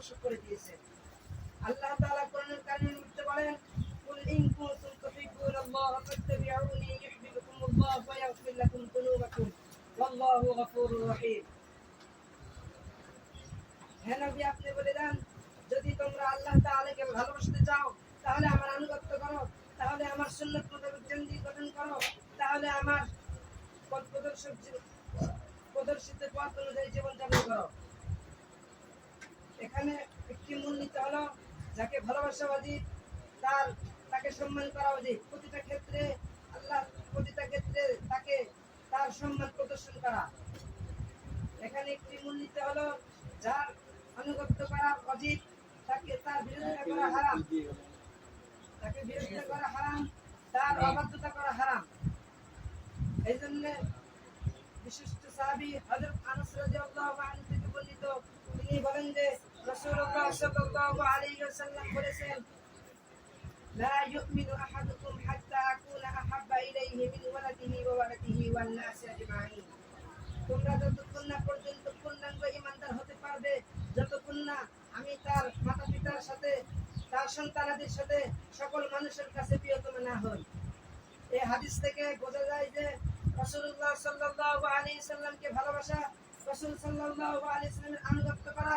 আবশ্যক করে দিয়েছেন আল্লাহ তাআলা কোরআনুল কারীমের মধ্যে বলেন, কুল ইন কুনতুম তুহিব্বুনাল্লাহ ফাত্তাবিউনি ইউহিব্বুকুমুল্লাহ ওয়া ইয়াগফির লাকুম যুনুবাকুম ওয়াল্লাহু গফুরুর রহিম। হে নবী, আপনি বলে দেন, যদি তোমরা আল্লাহ তাআলাকে ভালোবাসতে চাও, তাহলে আমার আনুগত্য করো, তাহলে আমার সুন্নত মোতাবেক জিন্দি গঠন করো, তাহলে আমার পথ প্রদর্শক প্রদর্শিত পথ অনুযায়ী জীবনযাপন করো। এখানে একটি মূলনীতি হলো যাকে ভালোবাসা উচিত তার, তাকে সম্মান করা উচিত প্রতিটা ক্ষেত্রে আল্লাহ প্রতিটা ক্ষেত্রে তাকে তার সম্মান প্রদর্শন করা। এখানে একটি মূলনীতি হলো যার আনুগত্য করা উচিত তাকে তার বিরোধিতা করা হারাম। তাকে বিরোধিতা করা হারাম, তার অবাধ্যতা করা হারাম। এই জন্য বিশিষ্ট সাহাবী হযরত আনাস রাদিয়াল্লাহু আনহু থেকে বর্ণিত, তিনি বলেন যে রাসূলুল্লাহ সাল্লাল্লাহু আলাইহি ওয়াসাল্লাম বলেছেন, লা ইউমিনু আহাদুকুম হাত্তা আকুলা আহাব্বা ইলাইহি মিন ওয়ালাদিহি ওয়া ওয়ালাদিহি ওয়ান নাসি আজমাইন। তোমরা যতক্ষণ না পর্যন্ত পূর্ণাঙ্গ ইমানদার হতে পারবে, যতক্ষণ না আমি তার মাতা সাথে, তার সন্তানাদের সাথে সকল মানুষের কাছে প্রিয়তম না হই। এই হাদিস থেকে বোঝা যায় যে রসুল্লাহ সাল্লাহ আলী সাল্লামকে ভালোবাসা, রসুল সাল্লাহ আলী সাল্লামের আনুগত্য করা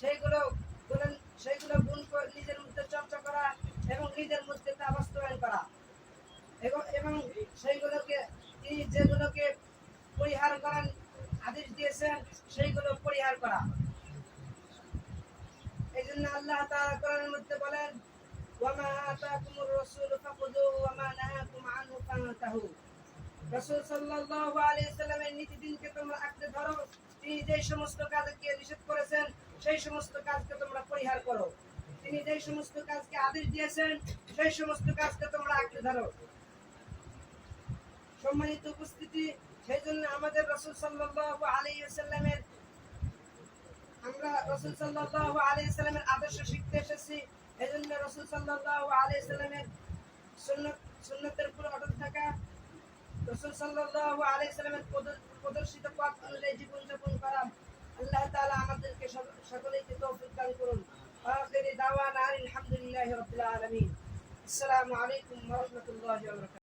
সেইগুলো সেইগুলো গুণ করে নিজের মধ্যে চর্চা করা এবং নিজের মধ্যে তা বাস্তবায়ন করা। এবং সেইগুলোকে তিনি যেগুলোকে পরিহার করেন আদেশ দিয়েছেন, সেইগুলো পরিহার করা। এই জন্য আল্লাহ তাআলা মধ্যে বলেন সাল্লাল্লাহু সাল্লামের তোমরা আঁকড়ে ধরো। তিনি যে সমস্ত কাজকে নিষেধ করেছেন সেই সমস্ত কাজকে তোমরা পরিহার করো, তিনি যে সমস্ত কাজকে আদেশ দিয়েছেন, সেই সমস্ত কাজকে তোমরা আঁকড়ে ধরো। সম্মানিত উপস্থিতি, সেই জন্য আমাদের রাসূল সাল্লাল্লাহু আলাইহি সাল্লামের আমরা রাসূল আলাইহি সাল্লামের আদর্শ শিখতে এসেছি। এজন্য রাসূল সাল্লাল্লাহু আলাইহি সাল্লামের সুন্নাত, সুন্নাতের উপর অটল থাকা, রসুল আলাইহি সাল্লামের প্রদর্শিত পথ অনুযায়ী জীবনযাপন করা আল্লাহ তাআলা আমাদেরকে সক- সকলেইকে তৌফিক দান করুন আখিরি দাওয়ানা আলহামদুলিল্লাহি রাব্বিল আলামিন আসসালামু আলাইকুম ওয়া রাহমাতুল্লাহি ওয়া বারাকাতুহু